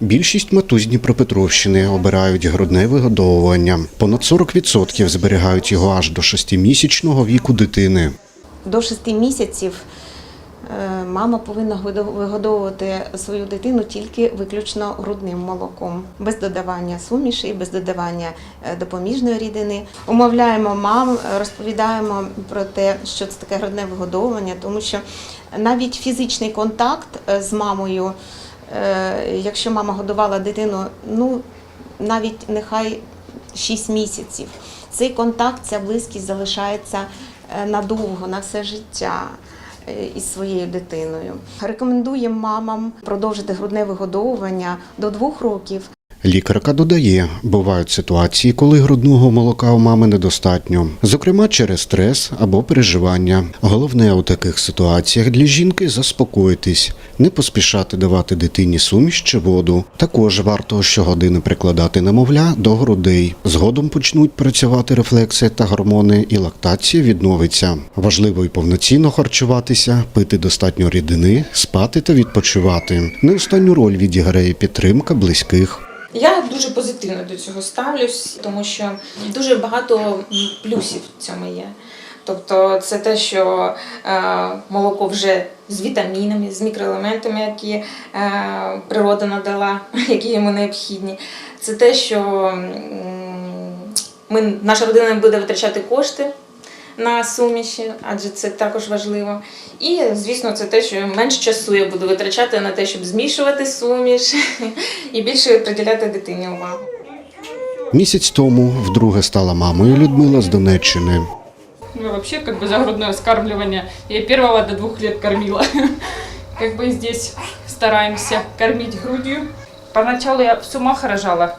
Більшість матусь Дніпропетровщини обирають грудне вигодовування. Понад 40% зберігають його аж до шестимісячного віку дитини. До 6 місяців е, мама повинна вигодовувати свою дитину тільки виключно грудним молоком, без додавання суміші, без додавання е, допоміжної рідини. Умовляємо мам, розповідаємо про те, що це таке грудне вигодовування, тому що навіть фізичний контакт е, з мамою, е, якщо мама годувала дитину, ну навіть нехай 6 місяців. Цей контакт, ця близькість залишається е, надовго, на все життя е, із своєю дитиною. Рекомендуємо мамам продовжити грудне вигодовування до двох років. Лікарка додає, бувають ситуації, коли грудного молока у мами недостатньо, зокрема через стрес або переживання. Головне у таких ситуаціях для жінки заспокоїтись, не поспішати давати дитині суміш чи воду. Також варто щогодини прикладати немовля до грудей. Згодом почнуть працювати рефлекси та гормони, і лактація відновиться. Важливо і повноцінно харчуватися, пити достатньо рідини, спати та відпочивати. Не останню роль відіграє підтримка близьких. Я дуже позитивно до цього ставлюсь, тому що дуже багато плюсів в цьому є. Тобто це те, що е, молоко вже з вітамінами, з мікроелементами, які е, природа надала, які йому необхідні. Це те, що ми, наша родина не буде витрачати кошти на суміші, адже це також важливо. І, звісно, це те, що менш часу я буду витрачати на те, щоб змішувати суміш і більше приділяти дитині увагу. Місяць тому вдруге стала мамою Людмила з Донеччини. Ну, вообще, как бы за грудное вскармливание. Я и первого до двух лет кормила. Как бы и здесь стараемся кормить грудью. Поначалу я с ума рожала.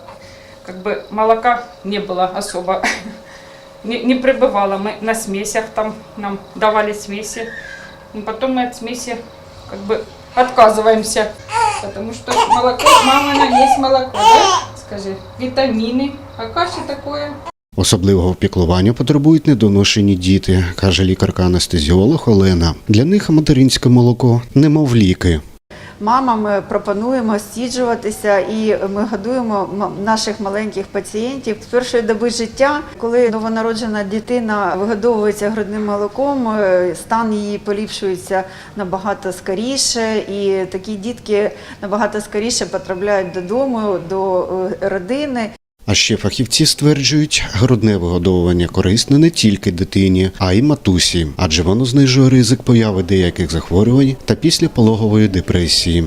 Как бы молока не было особо. Не, не прибывало. Мы на смесях там нам давали смеси. Но потом мы от смеси как бы отказываемся. Потому что молоко, мамина есть молоко, да? Скажи, витамины. А каши такое. Особливого піклування потребують недоношені діти, каже лікарка-анестезіолог Олена. Для них материнське молоко немов ліки. Мамам пропонуємо стіджуватися і ми годуємо наших маленьких пацієнтів з першої доби життя. Коли новонароджена дитина вигодовується грудним молоком, е, стан її поліпшується набагато скоріше, і такі дітки набагато скоріше потрапляють додому, до е, родини. А ще фахівці стверджують, грудне вигодовування корисне не тільки дитині, а й матусі, адже воно знижує ризик появи деяких захворювань та післяпологової депресії.